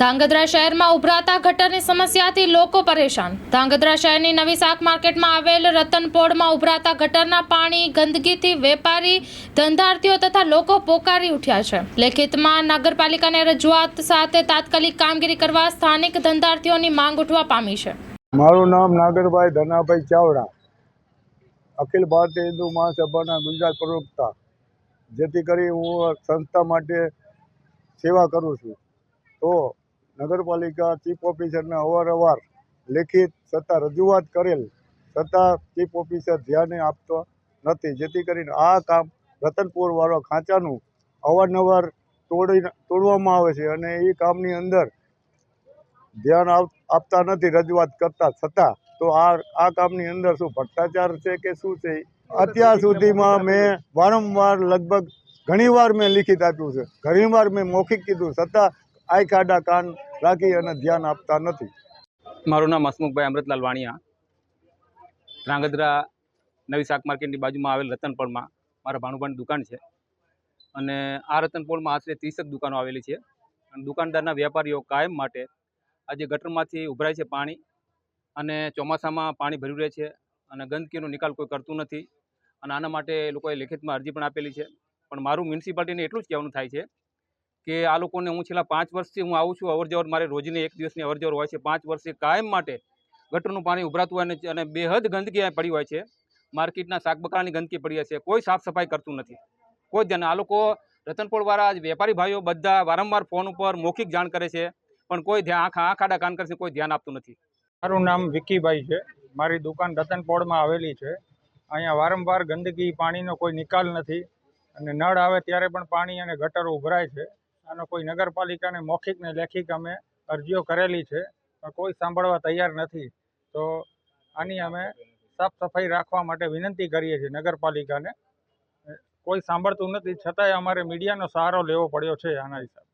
ધાંગધ્રા શહેરમાં ઉભરાતા ગટરની સમસ્યાથી લોકો પરેશાન. ધાંગધ્રા શહેરની નવી શાક માર્કેટમાં આવેલ રતનપોળમાં ઉભરાતા ગટરના પાણી, ગંદકીથી વેપારી, ધંધાર્થીઓ તથા લોકો પોકારી ઉઠ્યા છે. લેખિતમાં નગરપાલિકાને રજૂઆત સાથે તાત્કાલિક કામગીરી કરવા સ્થાનિક ધંધાર્થીઓની માંગ ઉઠવા પામી છે. મારું નામ નાગરભાઈ ધનાભાઈ ચાવડા, અખિલ ભારતીય હિન્દુ મહાસભાના ગુજરાત પ્રવક્તા, જેથી કરી હું સંસ્થા માટે સેવા કરું છું. તો નગરપાલિકા ચીફ ઓફિસરને અવારનવાર લેખિત છતાં રજૂઆત કરેલ છતાં ચીફ ઓફિસર ધ્યાને આપતો નથી. જેથી કરીને આ કામ રતનપુરવાળો ખાંચાનું અવારનવાર તોડી તોડવામાં આવે છે અને એ કામની અંદર ધ્યાન આપતા નથી રજૂઆત કરતા છતાં તો આ આ કામની અંદર શું ભ્રષ્ટાચાર છે કે શું છે? અત્યાર સુધીમાં મેં વારંવાર લગભગ ઘણીવાર મેં લિખિત આપ્યું છે. ઘણીવાર મેં મૌખિક કીધું. છતાં આઈ ખાડા કાન રાખી અને ધ્યાન આપતા નથી. મારું નામ હસમુખભાઈ અમૃતલાલ વાણિયા. ધ્રાંગધ્રા નવી શાક માર્કેટની બાજુમાં આવેલ રતનપોળમાં મારા ભાણુભાઈની દુકાન છે. અને આ રતનપોળમાં આશરે ત્રીસેક દુકાનો આવેલી છે. અને દુકાનદારના વેપારીઓ કાયમ માટે આજે ગટરમાંથી ઉભરાય છે પાણી અને ચોમાસામાં પાણી ભર્યું રહે છે અને ગંદકીનો નિકાલ કોઈ કરતું નથી. અને આના માટે લોકોએ લેખિતમાં અરજી પણ આપેલી છે. પણ મારું મ્યુનિસિપાલિટીને એટલું જ કહેવાનું થાય છે કે આ લોકોને હું છેલ્લા પાંચ વર્ષથી હું આવું છું અવર જવર મારે રોજની એક દિવસની અવર જવર હોય છે, પાંચ વર્ષથી કાયમ માટે ગટરનું પાણી ઉભરાતું હોય અને બેહદ ગંદકી પડી હોય છે, માર્કેટના શાકબકાની ગંદકી પડી હોય છે, કોઈ સાફ સફાઈ કરતું નથી. કોઈ ધ્યાન, આ લોકો રતનપોળવાળા જ વેપારી ભાઈઓ બધા વારંવાર ફોન ઉપર મૌખિક જાણ કરે છે, પણ કોઈ ધ્યાન આંખ આંખ કાન કરશે, કોઈ ધ્યાન આપતું નથી. મારું નામ વિકીભાઈ છે, મારી દુકાન રતનપોળમાં આવેલી છે, અહીંયા વારંવાર ગંદકી, પાણીનો કોઈ નિકાલ નથી, અને નળ આવે ત્યારે પણ પાણી અને ગટરો ઉભરાય છે. આનો કોઈ નગરપાલિકાને મૌખિક ને લેખિક અમે અરજીઓ કરેલી છે કોઈ સાંભળવા તૈયાર નથી. તો આની અમે સાફ સફાઈ રાખવા માટે વિનંતી કરીએ છીએ નગરપાલિકાને. કોઈ સાંભળતું નથી, છતાંય અમારે મીડિયાનો સહારો લેવો પડ્યો છે આના હિસાબે.